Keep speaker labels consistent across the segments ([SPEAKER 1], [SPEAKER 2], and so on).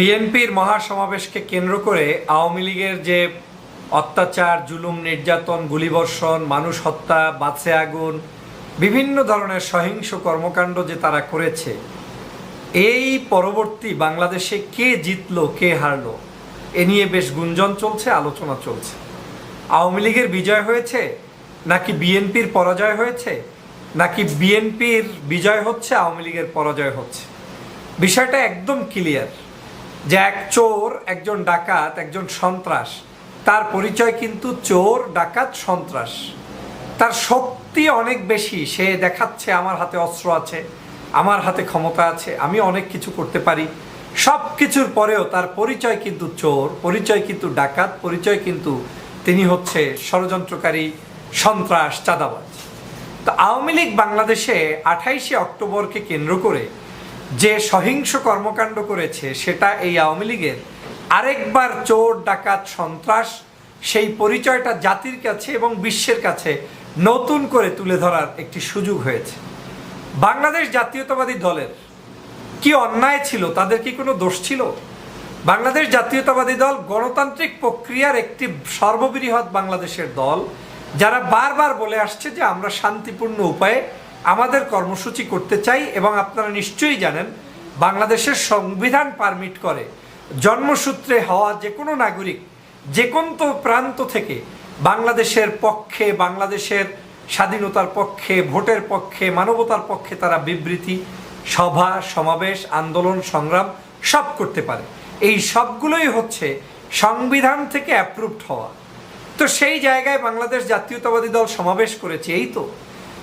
[SPEAKER 1] বিএনপির মহাসমাবেশকে কেন্দ্র করে আওয়ামী লীগের যে অত্যাচার, জুলুম, নির্যাতন, গুলিবর্ষণ, মানুষ হত্যা বাছে আগুন, বিভিন্ন ধরনের সহিংস কর্মকাণ্ড যে তারা করেছে, এই পরবর্তী বাংলাদেশে কে জিতল, কে হারল, এ নিয়ে বেশ গুঞ্জন চলছে, আলোচনা চলছে। আওয়ামী লীগের বিজয় হয়েছে, নাকি বিএনপির পরাজয় হয়েছে, নাকি বিএনপির বিজয় হচ্ছে, আওয়ামী লীগের পরাজয় হচ্ছে? বিষয়টা একদম ক্লিয়ার যে এক চোর, একজন ডাকাত, একজন সন্ত্রাস। তার পরিচয় কিন্তু চোর, ডাকাত, সন্ত্রাস। তার শক্তি অনেক বেশি। সে দেখাচ্ছে, আমার হাতে অস্ত্র আছে, আমার হাতে ক্ষমতা আছে, আমি অনেক কিছু করতে পারি। সব কিছুর পরেও তার পরিচয় কিন্তু চোর, পরিচয় কিন্তু ডাকাত, পরিচয় কিন্তু তিনি হচ্ছে ষড়যন্ত্রকারী, সন্ত্রাস, চাঁদাবাজ। তো আওয়ামী লীগ বাংলাদেশে আঠাইশে অক্টোবরকে কেন্দ্র করে যে সহিংস কর্মকাণ্ড করেছে, সেটা এই আওয়ামী লীগের। আরেকবার চোর, ডাকাত, সন্ত্রাস, সেই পরিচয়টা জাতির কাছে এবং বিশ্বের কাছে নতুন করে তুলে ধরার একটি সুযোগ হয়েছে। বাংলাদেশ জাতীয়তাবাদী দলের কি অন্যায় ছিল, তাদের কি কোনো দোষ ছিল? বাংলাদেশ জাতীয়তাবাদী দল গণতান্ত্রিক প্রক্রিয়ার একটি সর্ববৃহৎ বাংলাদেশের দল, যারা বারবার বলে আসছে যে আমরা শান্তিপূর্ণ উপায়ে আমাদের কর্মসূচি করতে চাই এবং আপনারা নিশ্চয়ই জানেন, বাংলাদেশের সংবিধান পারমিট করে জন্মসূত্রে হওয়া যে কোনো নাগরিক যে কোনো প্রান্ত থেকে বাংলাদেশের পক্ষে, বাংলাদেশের স্বাধীনতার পক্ষে, ভোটের পক্ষে, মানবতার পক্ষে তারা বিবৃতি, সভা, সমাবেশ, আন্দোলন, সংগ্রাম সব করতে পারে। এই সবগুলোই হচ্ছে সংবিধান থেকে অ্যাপ্রুভড হওয়া। তো সেই জায়গায় বাংলাদেশ জাতীয়তাবাদী দল সমাবেশ করেছে, এই তো।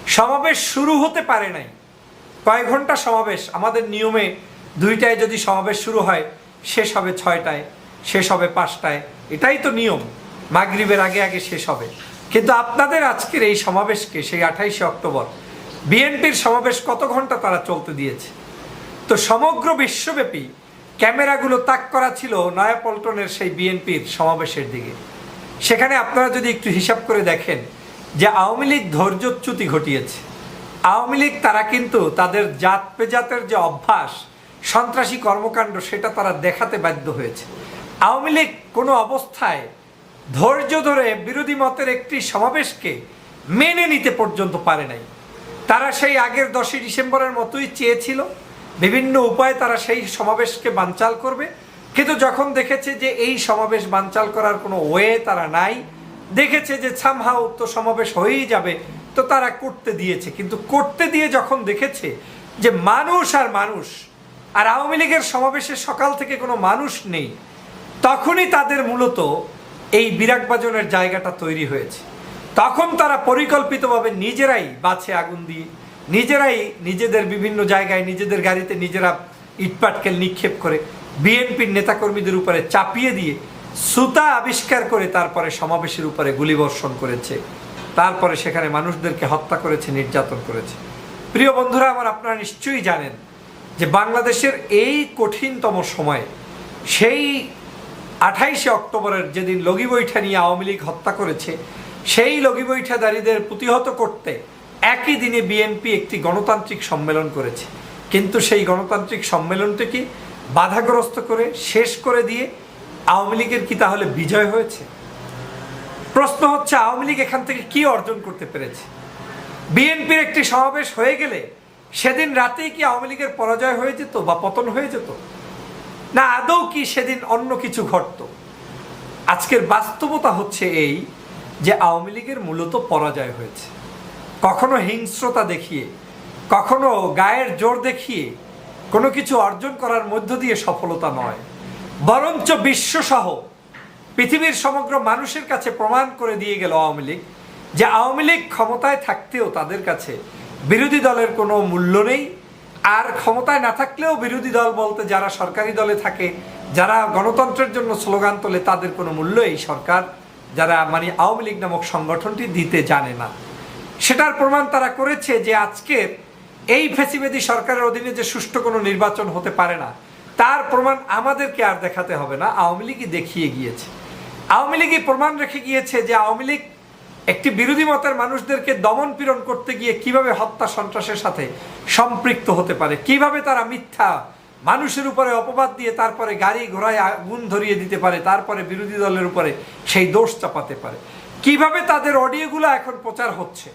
[SPEAKER 1] সমাবেশ শুরু হতে পারে নাই। কয়েক ঘণ্টা সমাবেশ? আমাদের নিয়মে দুইটায় যদি সমাবেশ শুরু হয়, শেষ হবে ছয়টায়, শেষ হবে পাঁচটায়। এটাই তো নিয়ম। মাগরিবের আগে আগে শেষ হবে। কিন্তু আপনাদের আজকের এই সমাবেশকে, সেই আঠাইশে অক্টোবর, বিএনপির সমাবেশ কত ঘণ্টা তারা চলতে দিয়েছে? তো সমগ্র বিশ্বব্যাপী ক্যামেরাগুলো তাক করা ছিল নয়াপল্টনের সেই বিএনপির সমাবেশের দিকে। সেখানে আপনারা যদি একটু হিসাব করে দেখেন যে আওয়ামী লীগ ধৈর্যচ্যুতি ঘটিয়েছে। আওয়ামী লীগ তারা কিন্তু তাদের জাত পেজাতের যে অভ্যাস, সন্ত্রাসী কর্মকাণ্ড, সেটা তারা দেখাতে বাধ্য হয়েছে। আওয়ামী লীগ কোনো অবস্থায় ধৈর্য ধরে বিরোধী মতের একটি সমাবেশকে মেনে নিতে পর্যন্ত পারে নাই। তারা সেই আগের দশই ডিসেম্বরের মতোই চেয়েছিল। বিভিন্ন উপায়ে তারা সেই সমাবেশকে বানচাল করবে। কিন্তু যখন দেখেছে যে এই সমাবেশ বানচাল করার কোনো ওয়ে তারা নাই দেখেছে যে সামহাও তো সমাবেশ হয়েই যাবে, তো তারা করতে দিয়েছে। কিন্তু করতে দিয়ে যখন দেখেছে যে মানুষ আর মানুষ, আর আওয়ামী লীগের সমাবেশে সকাল থেকে কোনো মানুষ নেই, তখনই তাদের মূলত এই বিরাগবাজনের জায়গাটা তৈরি হয়েছে। তখন তারা পরিকল্পিতভাবে নিজেরাই বাছে আগুন দিয়ে, নিজেরাই নিজেদের বিভিন্ন জায়গায় নিজেদের গাড়িতে নিজেরা ইটপাটকেল নিক্ষেপ করে, বিএনপির নেতাকর্মীদের উপরে চাপিয়ে দিয়ে সুতা আবিষ্কার করে তারপরে সমাবেশের উপরে গুলিবর্ষণ করেছে। তারপরে সেখানে মানুষদেরকে হত্যা করেছে, নির্যাতন করেছে। প্রিয় বন্ধুরা, আমার আপনারা নিশ্চয়ই জানেন যে বাংলাদেশের এই কঠিনতম সময়ে সেই আঠাইশে অক্টোবরের যেদিন লগি বৈঠা নিয়ে আওয়ামী লীগ হত্যা করেছে, সেই লগি বৈঠাদারীদের প্রতিহত করতে একই দিনে বিএনপি একটি গণতান্ত্রিক সম্মেলন করেছে। কিন্তু সেই গণতান্ত্রিক সম্মেলনটিকে বাধাগ্রস্ত করে, শেষ করে দিয়ে আওয়ামী লীগের কি তাহলে বিজয় হয়েছে? প্রশ্ন হচ্ছে, আওয়ামী লীগ এখান থেকে কি অর্জন করতে পেরেছে? বিএনপির একটি সমাবেশ হয়ে গেলে সেদিন রাতেই কি আওয়ামী লীগের পরাজয় হয়ে যেত বা পতন হয়ে যেত? না, আদৌ কি সেদিন অন্য কিছু ঘটত? আজকের বাস্তবতা হচ্ছে এই যে আওয়ামী লীগের মূলত পরাজয় হয়েছে। কখনো হিংস্রতা দেখিয়ে, কখনো গায়ের জোর দেখিয়ে কোনো কিছু অর্জন করার মধ্য দিয়ে সফলতা নয়। বরঞ্চ বিশ্বসহ পৃথিবীর সমগ্র মানুষের কাছে প্রমাণ করে দিয়ে গেল আওয়ামী লীগ যে আওয়ামী লীগ ক্ষমতায় থাকতেও তাদের কাছে বিরোধী দলের কোনো মূল্য নেই। আর ক্ষমতায় না থাকলেও বিরোধী দল বলতে যারা সরকারি দলে থাকে, যারা গণতন্ত্রের জন্য স্লোগান তোলে, তাদের কোনো মূল্য এই সরকার, যারা মানে আওয়ামী লীগ নামক সংগঠনটি দিতে জানে না। সেটার প্রমাণ তারা করেছে যে আজকের এই ফেসিবেদি সরকারের অধীনে যে সুষ্ঠু কোনো নির্বাচন হতে পারে না তার প্রমাণ আমাদেরকে আর দেখাতে হবে না, আওয়ামী লীগই দেখিয়ে গিয়েছে। আওয়ামী লীগই প্রমাণ রেখে গিয়েছে যে আওয়ামী লীগ একটি বিরোধী মতের মানুষদেরকে দমন পীড়ন করতে গিয়ে কীভাবে হত্যা সন্ত্রাসের সাথে সম্পৃক্ত হতে পারে, কীভাবে তারা মিথ্যা মানুষের উপরে অপবাদ দিয়ে তারপরে গাড়ি ঘোড়ায় আগুন ধরিয়ে দিতে পারে, তারপরে বিরোধী দলের উপরে সেই দোষ চাপাতে পারে। কীভাবে তাদের অডিওগুলো এখন প্রচার হচ্ছে?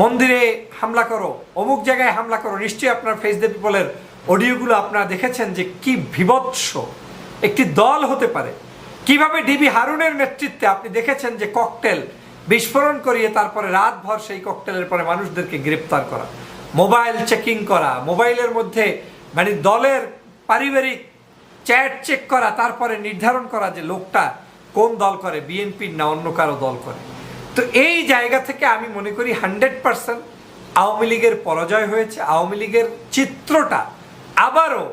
[SPEAKER 1] মন্দিরে হামলা করো, অমুক জায়গায় হামলা করো, নিশ্চয়ই আপনার ফেস দ্য পিপলের অডিওগুলো আপনারা দেখেছেন যে কি বিভৎস একটি দল হতে পারে। কীভাবে ডিবি হারুনের নেতৃত্বে আপনি দেখেছেন যে ককটেল বিস্ফোরণ করিয়ে তারপরে রাতভর সেই ককটেলের পরে মানুষদেরকে গ্রেপ্তার করা, মোবাইল চেকিং করা, মোবাইলের মধ্যে মানে দলের পারিবারিক চ্যাট চেক করা, তারপরে নির্ধারণ করা যে লোকটা কোন দল করে, বিএনপির না অন্য কারও দল করে। তো এই জায়গা থেকে আমি মনে করি হান্ড্রেড পার্সেন্ট আওয়ামী লীগের পরাজয় হয়েছে। আওয়ামী লীগের চিত্রটা আবারও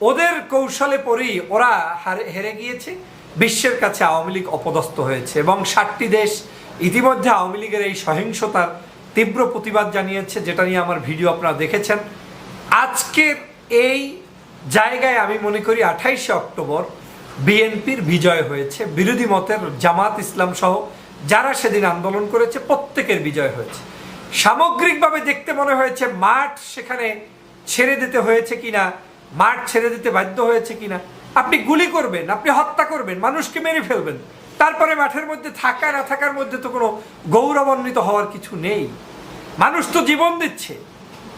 [SPEAKER 1] ওদের কৌশলে পরেই ওরা হারে- গিয়েছে। বিশ্বের কাছে আওয়ামী লীগ অপদস্থ হয়েছে এবং ষাটটি দেশ ইতিমধ্যে আওয়ামী লীগের এই সহিংসতার তীব্র প্রতিবাদ জানিয়েছে, যেটা নিয়ে আমার ভিডিও আপনারা দেখেছেন। আজকের এই জায়গায় আমি মনে করি আঠাইশে অক্টোবর বিএনপির বিজয় হয়েছে। বিরোধী মতের জামাত ইসলাম সহ যারা সেদিন আন্দোলন করেছে, প্রত্যেকের বিজয় হয়েছে। সামগ্রিকভাবে দেখতে মনে হয়েছে মাঠ সেখানে ছেড়ে দিতে হয়েছে কিনা? মাঠ ছেড়ে দিতে বাধ্য হয়েছে কিনা? আপনি গুলি করবেন, আপনি হত্যা করবেন, মানুষকে মেরে ফেলবেন। তারপরে মাঠের মধ্যে থাকা, না থাকার মধ্যে তো কোনো গৌরবান্বিত হওয়ার কিছু নেই। মানুষ তো জীবন দিচ্ছে।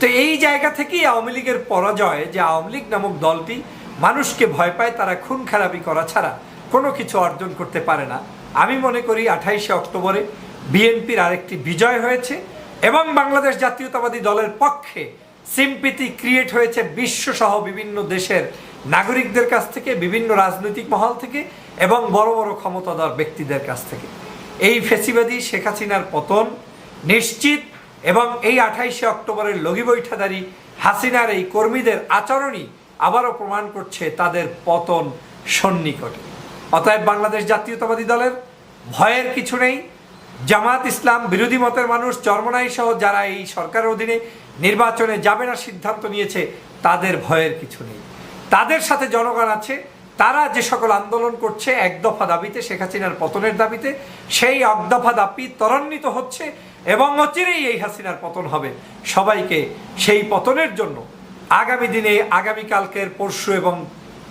[SPEAKER 1] তো এই জায়গা থেকেই আওয়ামী লীগের পরাজয়, যে আওয়ামী লীগ নামক দলটি মানুষকে ভয় পায়, তারা খুন খারাপি করা ছাড়া কোনো কিছু অর্জন করতে পারে না। আমি মনে করি আঠাইশে অক্টোবরে বিএনপির আরেকটি বিজয় হয়েছে এবং বাংলাদেশ জাতীয়তাবাদী দলের পক্ষে সিম্পিতি ক্রিয়েট হয়েছে বিশ্বসহ বিভিন্ন দেশের নাগরিকদের কাছ থেকে, বিভিন্ন রাজনৈতিক মহল থেকে এবং বড় বড় ক্ষমতাধর ব্যক্তিদের কাছ থেকে। এই ফেসিবাদী শেখ হাসিনার পতন নিশ্চিত এবং এই আঠাইশে অক্টোবরের লগি বৈঠাদারি হাসিনার এই কর্মীদের আচরণই আবারও প্রমাণ করছে তাদের পতন সন্নিকটে। অতএব বাংলাদেশ জাতীয়তাবাদী দলের ভয়ের কিছু নেই। জামাত ইসলাম, বিরোধী মতের মানুষ, চরমনাই সহ যারা এই সরকারের অধীনে নির্বাচনে যাবে না সিদ্ধান্ত নিয়েছে, তাদের ভয়ের কিছু নেই। তাদের সাথে জনগণ আছে, তারা যে সকল আন্দোলন করছে, এক দফা দাবিতে, শেখ হাসিনার পতনের দাবিতে, সেই এক দফা দাবি ত্বরান্বিত হচ্ছে এবং অচিরেই এই হাসিনার পতন হবে। সবাইকে সেই পতনের জন্য আগামী দিনে আগামীকালকের পরশু এবং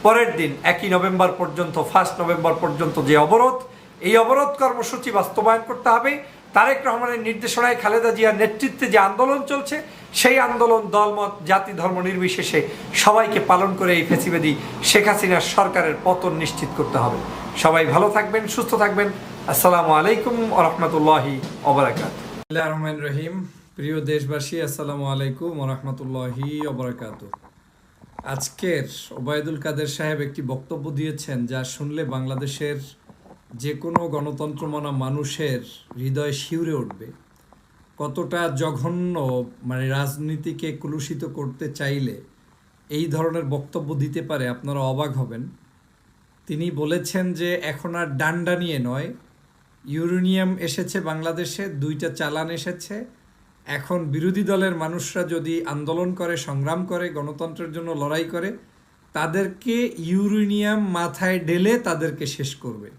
[SPEAKER 1] পরের দিন, একই নভেম্বর পর্যন্ত, ফার্স্ট নভেম্বর পর্যন্ত যে অবরোধ, এই অবরোধ কর্মসূচি বাস্তবায়ন করতে হবে। তারেক রহমানের নির্দেশনায় খালেদা জিয়ার নেতৃত্বে যে আন্দোলন চলছে সেই আন্দোলন, দলমত, জাতি, ধর্ম নির্বিশেষে সবাইকে পালন করে এই ফেসিবাদী শেখ হাসিনার সরকারের পতন নিশ্চিত করতে হবে। সবাই ভালো থাকবেন, সুস্থ থাকবেন। আসসালামু আলাইকুম রহমতুল্লাহি ওবরাকাত রহমান রহিম। প্রিয় দেশবাসী, আসসালামু আলাইকুম রহমতুল্লাহি ওবরাকাত আজকের ওবায়দুল কাদের সাহেব একটি বক্তব্য দিয়েছেন যা শুনলে বাংলাদেশের যে কোনো গণতন্ত্র মানা মানুষের হৃদয় শিউরে উঠবে। কতটা জঘন্য মানে রাজনীতিকে কলুষিত করতে চাইলে এই ধরনের বক্তব্য দিতে পারে, আপনারা অবাক হবেন। তিনি বলেছেন যে, এখন আর ডান্ডা নিয়ে নয়। ইউরেনিয়াম এসেছে বাংলাদেশে, দুইটা চালান এসেছে। এখন বিরোধী দলের মানুষরা যদি আন্দোলন করে, সংগ্রাম করে, গণতন্ত্রের জন্য লড়াই করে, তাদেরকে ইউরেনিয়াম মাথায় ঢেলে তাদেরকে শেষ করবে।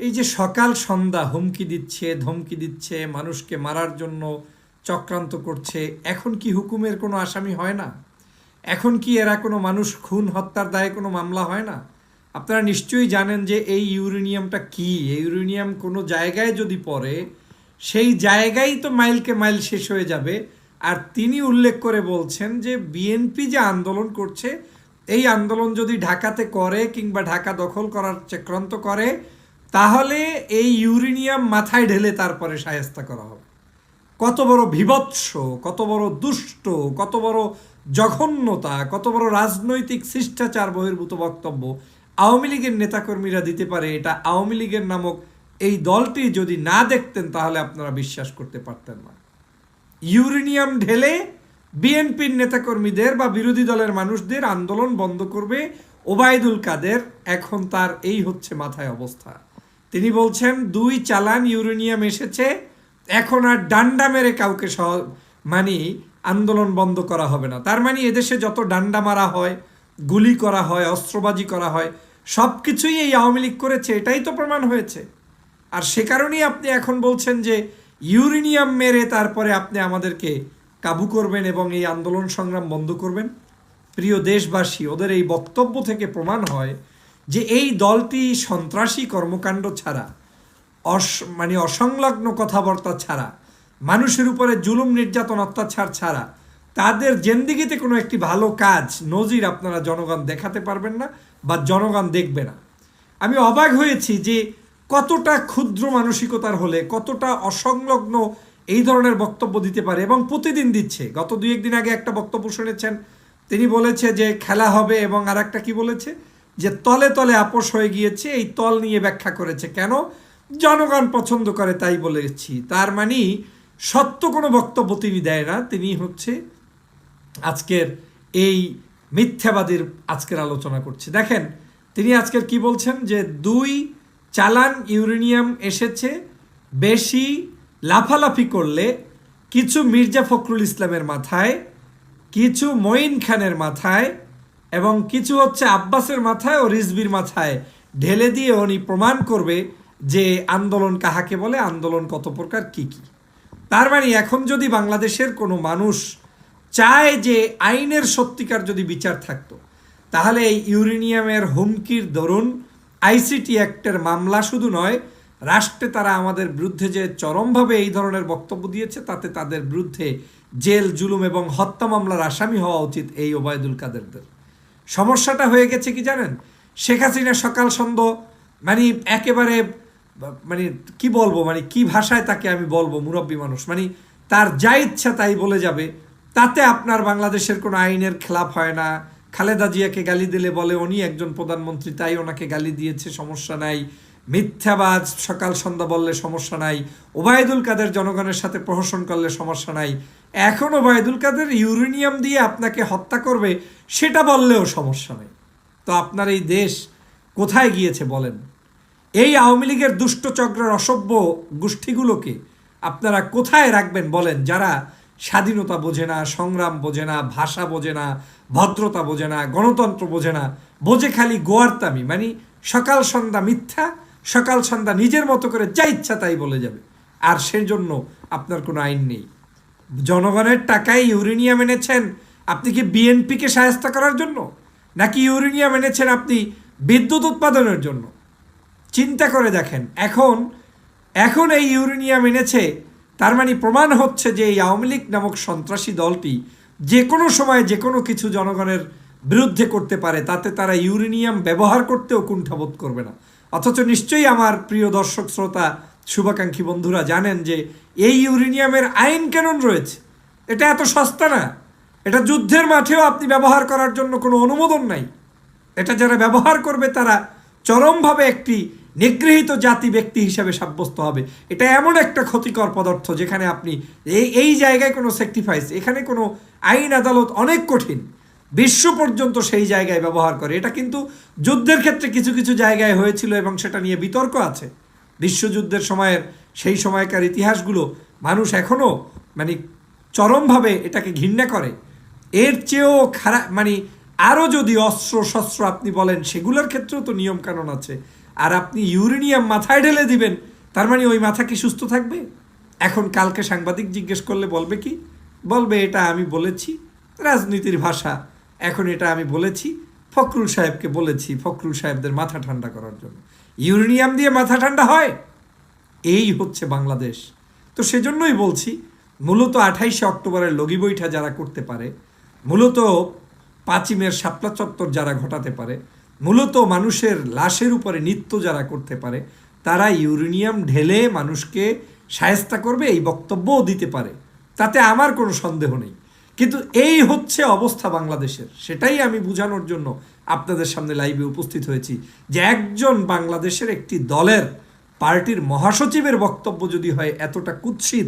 [SPEAKER 1] এই যে সকাল সন্ধ্যা হুমকি দিচ্ছে, ধমকি দিচ্ছে, মানুষকে মারার জন্য চক্রান্ত করছে, এখন কি হুকুমের কোনো আসামি হয় না? এখন কি এরা কোনো মানুষ খুন, হত্যার দায়ে কোনো মামলা হয় না? আপনারা নিশ্চয়ই জানেন যে এই ইউরেনিয়ামটা কি? এই ইউরেনিয়াম কোনো জায়গায় যদি পড়ে, সেই জায়গায় তো মাইলকে মাইল শেষ হয়ে যাবে। আর তিনি উল্লেখ করে বলছেন যে বিএনপি যে আন্দোলন করছে, এই আন্দোলন যদি ঢাকাতে করে কিংবা ঢাকা দখল করার চক্রান্ত করে তাহলে এই ইউরেনিয়াম মাথায় ঢেলে তারপরে সায়স্তা করা হবে। কত বড় বিভৎস কত বড় দুষ্ট, কত বড় জঘন্যতা, কত বড় রাজনৈতিক শিষ্টাচার বহির্ভূত বক্তব্য আওয়ামী লীগের নেতাকর্মীরা দিতে পারে। এটা আওয়ামী লীগের নামক এই দলটি যদি না দেখতেন, তাহলে আপনারা বিশ্বাস করতে পারতেন না। ইউরেনিয়াম ঢেলে বিএনপির নেতাকর্মীদের বা বিরোধী দলের মানুষদের আন্দোলন বন্ধ করবে ওবায়দুল কাদের। এখন তার এই হচ্ছে মাথায় অবস্থা। তিনি বলছেন, দুই চালান ইউরেনিয়াম এসেছে, এখন আর ডান্ডা মেরে কাউকে সহ মানে আন্দোলন বন্ধ করা হবে না। তার মানে এদেশে যত ডান্ডা মারা হয়, গুলি করা হয়, অস্ত্রবাজি করা হয় সব কিছুই এই আওয়ামী লীগ করেছে, এটাই তো প্রমাণ হয়েছে। আর সে কারণেই আপনি এখন বলছেন যে ইউরেনিয়াম মেরে তারপরে আপনি আমাদেরকে কাবু করবেন এবং এই আন্দোলন সংগ্রাম বন্ধ করবেন। প্রিয় দেশবাসী, ওদের এই বক্তব্য থেকে প্রমাণ হয় যে এই দলটি সন্ত্রাসী কর্মকাণ্ড ছাড়া, অস মানে অসংলগ্ন কথাবার্তা ছাড়া, মানুষের উপরে জুলুম, নির্যাতন, অত্যাচার ছাড়া, তাদের জেন্দিগিতে কোনো একটি ভালো কাজ, নজির আপনারা জনগণ দেখাতে পারবেন না বা জনগণ দেখবে না। আমি অবাক হয়েছি যে কতটা ক্ষুদ্র মানসিকতার হলে কতটা অসংলগ্ন এই ধরনের বক্তব্য দিতে পারে এবং প্রতিদিন দিচ্ছে। গত দুই একদিন আগে একটা বক্তব্য শুনেছেন, তিনি বলেছে যে খেলা হবে এবং আর একটা কি বলেছে? যে তলে তলে আপোষ হয়ে গিয়েছে, এই তল নিয়ে ব্যাখ্যা করেছে। কেন? জনগণ পছন্দ করে তাই বলেছি। তার মানে সত্য কোনো বক্তব্য তিনি দেয় না। তিনি হচ্ছে আজকের এই মিথ্যাবাদীর আজকের আলোচনা করছে। দেখেন, তিনি আজকের কি বলছেন? যে দুই চালান ইউরেনিয়াম এসেছে, বেশি লাফালাফি করলে কিছু মির্জা ফখরুল ইসলামের মাথায়, কিছু মঈন খানের মাথায় এবং কিছু হচ্ছে আব্বাসের মাথায় ও রিজবির মাথায়। ঢেলে দিয়ে উনি প্রমাণ করবে যে আন্দোলন কাহাকে বলে, আন্দোলন কত প্রকার, কি কি। তার মানে এখন যদি বাংলাদেশের কোনো মানুষ চায় যে আইনের সত্যিকার যদি বিচার থাকতো, তাহলে এই ইউরেনিয়ামের হুমকির দরুন আইসিটি অ্যাক্টের মামলা শুধু নয়, রাষ্ট্রে তারা আমাদের বিরুদ্ধে যে চরমভাবে এই ধরনের বক্তব্য দিয়েছে, তাতে তাদের বিরুদ্ধে জেল, জুলুম এবং হত্যা মামলার আসামি হওয়া উচিত এই ওবায়দুল কাদেরদের। সমস্যাটা হয়ে গেছে কি জানেন? শেখ হাসিনা সকাল সন্ধ্যা মানে একেবারে মানে কি বলব মানে কি ভাষায় তাকে আমি বলব, মুরব্বী মানুষ মানে তার যা ইচ্ছা তাই বলে যাবে, তাতে আপনার বাংলাদেশের কোনো আইনের খেলাপ হয় না। খালেদা জিয়াকে গালি দিলে বলে, উনি একজন প্রধানমন্ত্রী, তাই ওনাকে গালি দিয়েছে, সমস্যা নাই। মিথ্যাবাজ সকাল সন্ধ্যা বললে সমস্যা নাই, ওবায়দুল কাদের জনগণের সাথে প্রহসন করলে সমস্যা নাই। এখন ওবায়দুল কাদের ইউরেনিয়াম দিয়ে আপনাকে হত্যা করবে, সেটা বললেও সমস্যা নেই। তো আপনার এই দেশ কোথায় গিয়েছে বলেন? এই আওয়ামী লীগের দুষ্ট চক্রের অসভ্য গোষ্ঠীগুলোকে আপনারা কোথায় রাখবেন বলেন? যারা স্বাধীনতা বোঝে না, সংগ্রাম বোঝে না, ভাষা বোঝে না, ভদ্রতা বোঝে না, গণতন্ত্র বোঝে না, বোঝে খালি গোয়ার্তামি মানে সকাল সন্ধ্যা মিথ্যা সকাল সন্ধ্যা নিজের মতো করে যা ইচ্ছা তাই বলে যাবে। আর সেই জন্য আপনার কোনো আইন নেই। জনগণের টাকায় ইউরেনিয়াম এনেছেন, আপনি কি বিএনপিকে সাহায্য করার জন্য? নাকি ইউরেনিয়াম এনেছেন আপনি বিদ্যুৎ উৎপাদনের জন্য? চিন্তা করে দেখেন, এখন এখন এই ইউরেনিয়াম এনেছে, তার মানে প্রমাণ হচ্ছে যে এই আওয়ামী লীগ নামক সন্ত্রাসী দলটি যে কোনো সময় যে কোনো কিছু জনগণের বিরুদ্ধে করতে পারে, তাতে তারা ইউরেনিয়াম ব্যবহার করতেও কুণ্ঠাবোধ করবে না। অথচ নিশ্চয়ই আমার প্রিয় দর্শক, শ্রোতা, শুভাকাঙ্ক্ষী বন্ধুরা জানেন যে এই ইউরেনিয়ামের আইন কানুন রয়েছে। এটা এত সস্তা না। এটা যুদ্ধের মাঠেও আপনি ব্যবহার করার জন্য কোনো অনুমোদন নাই। এটা যারা ব্যবহার করবে তারা চরমভাবে একটি নিগৃহীত জাতি ব্যক্তি হিসাবে সাব্যস্ত হবে। এটা এমন একটা ক্ষতিকর পদার্থ যেখানে আপনি এই এই জায়গায় কোনো স্যাক্রিফাইস এখানে কোনো আইন আদালত অনেক কঠিন। বিশ্ব পর্যন্ত সেই জায়গায় ব্যবহার করে। এটা কিন্তু যুদ্ধের ক্ষেত্রে কিছু কিছু জায়গায় হয়েছিল এবং সেটা নিয়ে বিতর্ক আছে। বিশ্বযুদ্ধের সময়ের সেই সময়কার ইতিহাসগুলো মানুষ এখনও মানে চরমভাবে এটাকে ঘৃণা করে। এর চেয়েও খারাপ মানে আরও যদি অস্ত্র শস্ত্র আপনি বলেন, সেগুলোর ক্ষেত্রেও তো নিয়মকানুন আছে। আর আপনি ইউরেনিয়াম মাথায় ঢেলে দিবেন, তার মানে ওই মাথা কি সুস্থ থাকবে? এখন কালকে সাংবাদিক জিজ্ঞেস করলে বলবে কি? বলবে, এটা আমি বলেছি, রাজনীতির ভাষা। এখন এটা আমি বলেছি, ফখরুল সাহেবকে বলেছি ফখরুল সাহেবদের মাথা ঠান্ডা করার জন্য। ইউরেনিয়াম দিয়ে মাথা ঠান্ডা হয়? এই হচ্ছে বাংলাদেশ। তো সেজন্যই বলছি, মূলত আঠাইশে অক্টোবরের লগি বৈঠা যারা করতে পারে, মূলত পাঁচিমের শাপলা চত্বর যারা ঘটাতে পারে, মূলত মানুষের লাশের উপরে নৃত্য যারা করতে পারে, তারা ইউরেনিয়াম ঢেলে মানুষকে সায়স্তা করবে, এই বক্তব্যও দিতে পারে। তাতে আমার কোনো সন্দেহ নেই। কিন্তু এই হচ্ছে অবস্থা বাংলাদেশের। সেটাই আমি বোঝানোর জন্য আপনাদের সামনে লাইভে উপস্থিত হয়েছি যে একজন বাংলাদেশের একটি দলের পার্টির মহাসচিবের বক্তব্য যদি হয় এতটা কুৎসিত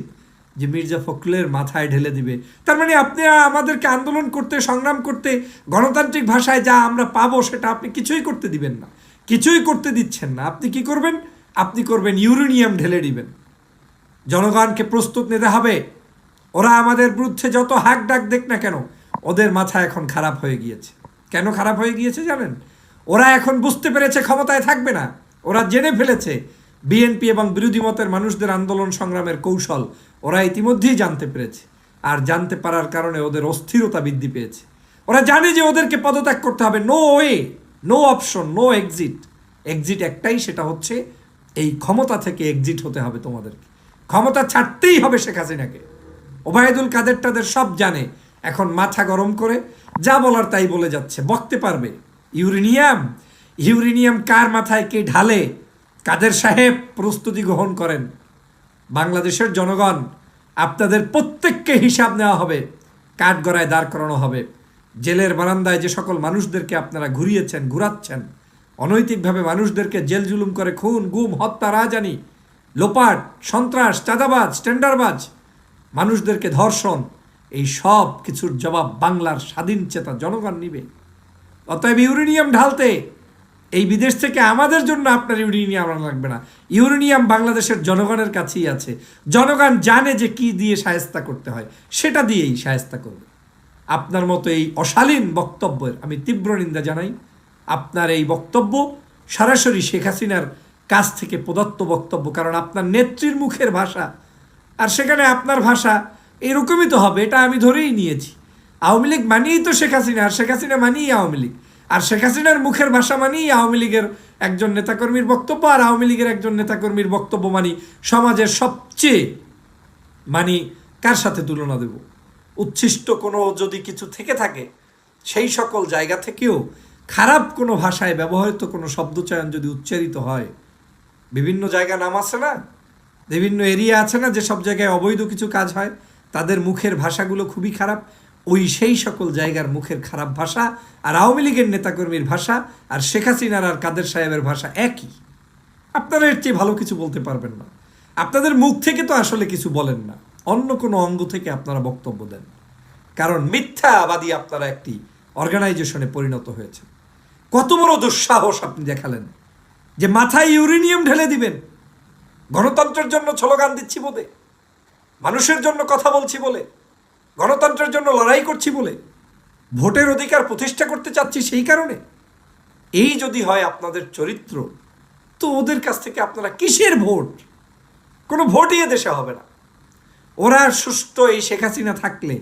[SPEAKER 1] যে মির্জা ফখরুলের মাথায় ঢেলে দিবে। তার মানে আপনি আমাদেরকে আন্দোলন করতে, সংগ্রাম করতে, গণতান্ত্রিক ভাষায় যা আমরা পাবো সেটা আপনি কিছুই করতে দিবেন না। কিছুই করতে দিচ্ছেন না। আপনি কি করবেন? আপনি করবেন ইউরেনিয়াম ঢেলে দিবেন। জনগণকে প্রস্তুত নিতে হবে। ওরা আমাদের বিরুদ্ধে যত হাক ডাক দেখ না কেন, ওদের মাথা এখন খারাপ হয়ে গিয়েছে। কেন খারাপ হয়ে গিয়েছে জানেন? ওরা এখন বুঝতে পেরেছে ক্ষমতায় থাকবে না। ওরা জেনে ফেলেছে, বিএনপি এবং বিরোধী মতের মানুষদের আন্দোলন সংগ্রামের কৌশল ওরা ইতিমধ্যেই জানতে পেরেছে। আর জানতে পারার কারণে ওদের অস্থিরতা বৃদ্ধি পেয়েছে। ওরা জানে যে ওদেরকে পদত্যাগ করতে হবে। No way no option no exit exit একটাই, সেটা হচ্ছে এই ক্ষমতা থেকে এক্সিট হতে হবে তোমাদেরকে। ক্ষমতা ছাড়তেই হবে শেখ হাসিনাকে। ওবায়দুল কাদের টাদের সব জানে। এখন মাথা গরম করে যা বলার তাই বলে যাচ্ছে। বকতে পারবে। ইউরেনিয়াম? ইউরেনিয়াম কার মাথায় কে ঢালে? কাদের সাহেব প্রস্তুতি গ্রহণ করেন? বাংলাদেশের জনগণ, আপনাদের প্রত্যেককে হিসাব নেওয়া হবে। কাঠগড়ায় দাঁড় করানো হবে। জেলের বারান্দায় যে সকল মানুষদেরকে আপনারা ঘুরিয়েছেন, ঘুরাচ্ছেন, অনৈতিকভাবে মানুষদেরকে জেল জুলুম করে খুন, গুম, হত্যা রাজানি লোপাট, সন্ত্রাস, চাঁদাবাজ স্ট্যান্ডারবাজ মানুষদেরকে ধর্ষণ, এই সব কিছুর জবাব বাংলার স্বাধীন চেতা জনগণ নিবে। অতএব ইউরেনিয়াম ঢালতে, এই বিদেশ থেকে আমাদের জন্য আপনার ইউরেনিয়াম লাগবে না। ইউরেনিয়াম বাংলাদেশের জনগণের কাছেই আছে। জনগণ জানে যে কি দিয়ে সায়স্তা করতে হয়, সেটা দিয়েই সায়স্তা করবে। আপনার মতো এই অশালীন বক্তব্যের আমি তীব্র নিন্দা জানাই। আপনার এই বক্তব্য সরাসরি শেখ হাসিনার কাছ থেকে প্রদত্ত বক্তব্য, কারণ আপনার নেত্রীর মুখের ভাষা আর সেখানে আপনার ভাষা এরকমই তো হবে, এটা আমি ধরেই নিয়েছি। আওয়ামী লীগ মানিয়েই তো শেখ হাসিনা, আর শেখ হাসিনা মানিয়েই আওয়ামী লীগ। আর শেখ হাসিনার মুখের ভাষা মানেই আওয়ামী লীগের একজন নেতাকর্মীর বক্তব্য, আর আওয়ামী লীগের একজন নেতাকর্মীর বক্তব্য মানি সমাজের সবচেয়ে, মানি কার সাথে তুলনা দেব? উচ্ছিষ্ট কোনো যদি কিছু থেকে থাকে, সেই সকল জায়গা থেকেও খারাপ কোনো ভাষায় ব্যবহৃত কোনো শব্দচয়ন যদি উচ্চারিত হয়, বিভিন্ন জায়গা নাম আছে না? বিভিন্ন এরিয়া আছে না যে সব জায়গায় অবৈধ কিছু কাজ হয়, তাদের মুখের ভাষাগুলো খুবই খারাপ। ওই সেই সকল জায়গার মুখের খারাপ ভাষা আর আওয়ামী লীগের নেতাকর্মীর ভাষা আর শেখ হাসিনার আর কাদের সাহেবের ভাষা একই। আপনারা এর চেয়ে ভালো কিছু বলতে পারবেন না। আপনাদের মুখ থেকে তো আসলে কিছু বলেন না। অন্য কোনো অঙ্গ থেকে আপনারা বক্তব্য দেন। কারণ মিথ্যাবাদী আপনারা একটি অর্গানাইজেশনে পরিণত হয়েছে কত বড় দুঃসাহস আপনি দেখালেন যে মাথায় ইউরেনিয়াম ঢেলে দিবেন। গণতন্ত্রের জন্য স্লোগান দিচ্ছি বলে, মানুষের জন্য কথা বলছি বলে, গণতন্ত্রের জন্য লড়াই করছি বলে, ভোটের অধিকার প্রতিষ্ঠা করতে চাচ্ছি সেই কারণে? এই যদি হয় আপনাদের চরিত্র, তো ওদের কাছ থেকে আপনারা কিসের ভোট? কোনো ভোটই দেশে হবে না। ওরা সুস্থ এই শেখ হাসিনা থাকলে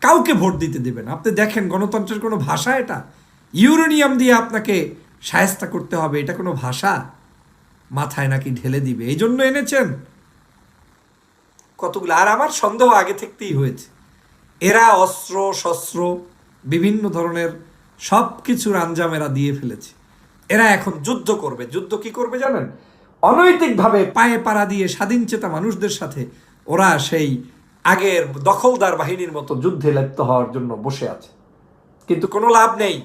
[SPEAKER 1] কাউকে ভোট দিতে দেবেন আপনি দেখেন গণতন্ত্রের কোনো ভাষা এটা? ইউরেনিয়াম দিয়ে আপনাকে সায়স্তা করতে হবে, এটা কোনো ভাষা? মাথায় নাকি ঢেলে দিবে। এই জন্য এনেছেন। কতগুলো? আর আমার সন্দেহ আগে থাকতেই হয়েছে। এরা অস্ত্র, শস্ত্র, বিভিন্ন ধরনের সব কিছুর আঞ্জাম এরা দিয়ে ফেলেছে। এরা এখন যুদ্ধ করবে। যুদ্ধ কি করবে জানেন? অনৈতিকভাবে পায়ে পাড়া দিয়ে স্বাধীন চেতা মানুষদের সাথে ওরা সেই আগের দখলদার বাহিনীর মতো যুদ্ধে লিপ্ত হওয়ার জন্য বসে আছে। কিন্তু কোনো লাভ নেই।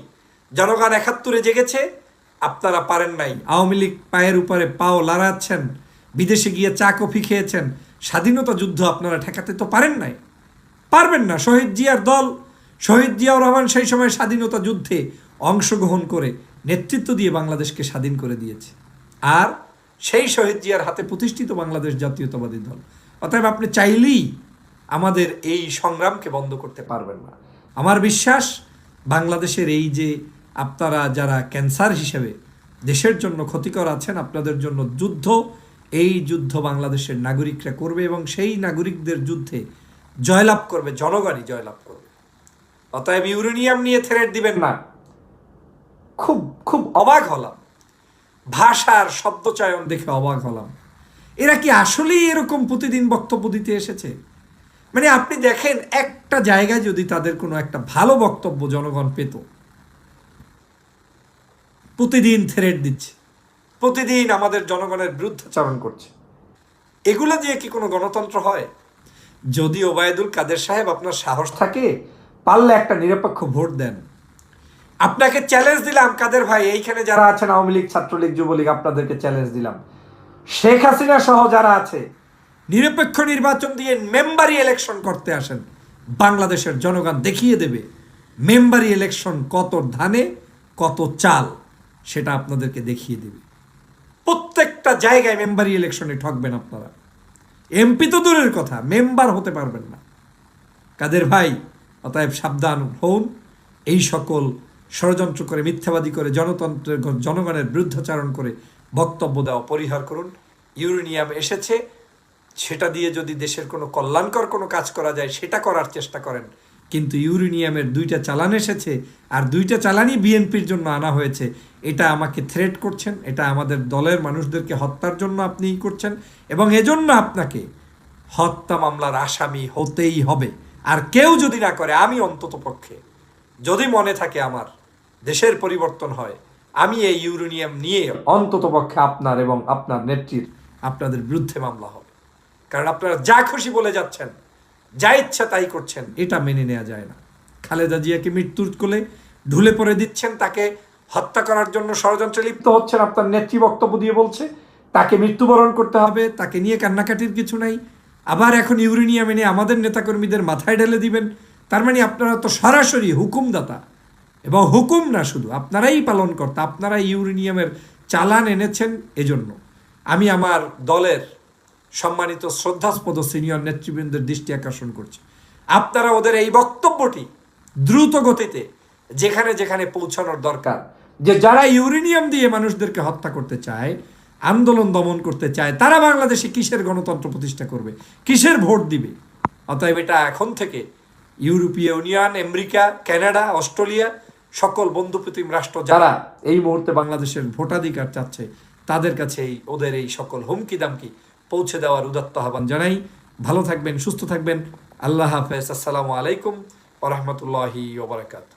[SPEAKER 1] জনগণ একাত্তরে জেগেছে। আপনারা পারেন নাই। আওয়ামী লীগ পায়ের উপরে পাও লড়াচ্ছেন, বিদেশে গিয়ে চা কফি খেয়েছেন, স্বাধীনতা যুদ্ধ আপনারা ঠেকাতে তো পারেন নাই। পারবেন না, শহীদ জিয়ার দল, শহীদ জিয়াউর রহমান সেই সময় স্বাধীনতা যুদ্ধে অংশগ্রহণ করে নেতৃত্ব দিয়ে বাংলাদেশকে স্বাধীন করে দিয়েছে। আর সেই শহীদ জিয়ার হাতে প্রতিষ্ঠিত বাংলাদেশ জাতীয়তাবাদী দল। অতএব আপনি চাইলেই আমাদের এই সংগ্রামকে বন্ধ করতে পারবেন না। আমার বিশ্বাস, বাংলাদেশের এই যে আপনারা যারা ক্যান্সার হিসেবে দেশের জন্য ক্ষতিকর আছেন, আপনাদের জন্য যুদ্ধ, এই যুদ্ধ বাংলাদেশের নাগরিকরা করবে এবং সেই নাগরিকদের যুদ্ধে জয়লাভ করবে, জনগণই জয়লাভ করবে। অতএব ইউরেনিয়াম নিয়ে থ্রেট দিবেন না। খুব খুব অবাক হলাম। ভাষার শব্দচয়ন দেখে অবাক হলাম। এরা কি আসলেই এরকম প্রতিদিন বক্তব্য দিতে এসেছে? মানে আপনি দেখেন, একটা জায়গায় যদি তাদের কোনো একটা ভালো বক্তব্য জনগণ পেত প্রতিদিন থ্রেট দিচ্ছে। প্রতিদিন আমাদের জনগণের বিরুদ্ধাচরণ করছে। এগুলো দিয়ে কি কোনো গণতন্ত্র হয়? যদি ওবায়দুল কাদের সাহেব আপনার সাহস থাকে, পারলে একটা নিরপেক্ষ ভোট দেন। আপনাকে চ্যালেঞ্জ দিলাম, কাদের ভাই, এইখানে যারা আছেন, আওয়ামী লীগ, ছাত্রলীগ, যুবলীগ, আপনাদেরকে চ্যালেঞ্জ দিলাম। শেখ হাসিনা সহ যারা আছে, নিরপেক্ষ নির্বাচন দিয়ে মেম্বারি ইলেকশন করতে আসেন, বাংলাদেশের জনগণ দেখিয়ে দেবে মেম্বারি ইলেকশন কত ধানে, কত চাল। সেটা আপনাদেরকে দেখিয়ে দেবে। প্রত্যেকটা জায়গায় মেম্বারি ইলেকশনে ঠকবেন আপনারা। এমপি তো দূরের কথা মেম্বার হতে পারবেন না। কাদের ভাই, অতএব সাবধান হন এই সকল ষড়যন্ত্র করে, মিথ্যাবাদী করে, জনতন্ত্রের জনগণের বিরুদ্ধাচারণ করে বক্তব্য দেওয়া, পরিহার করুন। ইউরেনিয়াম এসেছে। সেটা দিয়ে যদি দেশের কোনো কল্যাণকর কোনো কাজ করা যায়, সেটা করার চেষ্টা করেন। কিন্তু ইউরেনিয়ামের দুইটা চালান এসেছে আর দুইটা চালানই বিএনপির জন্য আনা হয়েছে। এটা আমাকে থ্রেট করছেন, এটা আমাদের দলের মানুষদেরকে হত্যার জন্য আপনি করছেন এবং এজন্য আপনাকে হত্যা মামলার আসামি হতেই হবে। আর কেউ যদি না করে, আমি অন্তত পক্ষে, যদি মনে থাকে আমার দেশের পরিবর্তন হয়, আমি এই ইউরেনিয়াম নিয়ে অন্তত পক্ষে আপনার এবং আপনার নেত্রীর আপনাদের বিরুদ্ধে মামলা হবে। কারণ আপনারা যা খুশি বলে যাচ্ছেন যা ইচ্ছা তাই করছেন। এটা মেনে নেওয়া যায় না। খালেদা জিয়াকে মৃত্যুর কোলে ঢুলে পড়ে দিচ্ছেন, তাকে হত্যা করার জন্য ষড়যন্ত্রে লিপ্ত হচ্ছেন আপনার নেত্রী বক্তব্য দিয়ে বলছে, তাকে মৃত্যুবরণ করতে হবে, তাকে নিয়ে কান্নাকাটির কিছু নাই। আবার এখন ইউরেনিয়াম এনে আমাদের নেতাকর্মীদের মাথায় ঢেলে দিবেন। তার মানে আপনারা তো সরাসরি হুকুমদাতা। এবং হুকুম না শুধু, আপনারাই পালন কর্তা আপনারা ইউরেনিয়ামের চালান এনেছেন এজন্য। আমি আমার দলের সম্মানিত শ্রদ্ধাস্পদ সিনিয়র নেতৃবৃন্দের দৃষ্টি আকর্ষণ করছি। আপনারা ওদের এই বক্তব্যটি দ্রুত গতিতে যেখানে যেখানে পৌঁছানোর দরকার, যে যারা ইউরেনিয়াম দিয়ে মানুষদেরকে হত্যা করতে চায়, আন্দোলন দমন করতে চায়, তারা বাংলাদেশে কিসের গণতন্ত্র প্রতিষ্ঠা করবে? কিসের ভোট দিবে? অতএব এটা এখন থেকে ইউরোপীয় ইউনিয়ন, আমেরিকা, কানাডা, অস্ট্রেলিয়া, সকল বন্ধুপ্রতিম রাষ্ট্র যারা এই মুহূর্তে বাংলাদেশের ভোটাধিকার চাচ্ছে, তাদের কাছে এই ওদের এই সকল হুমকি দামকি পৌঁছে দেওয়ার উদাত্ত আহ্বান জানাই। ভালো থাকবেন, সুস্থ থাকবেন। আল্লাহ হাফেজ। আসসালামু আলাইকুম ওরহমতুল্লাহি ওবরাকাত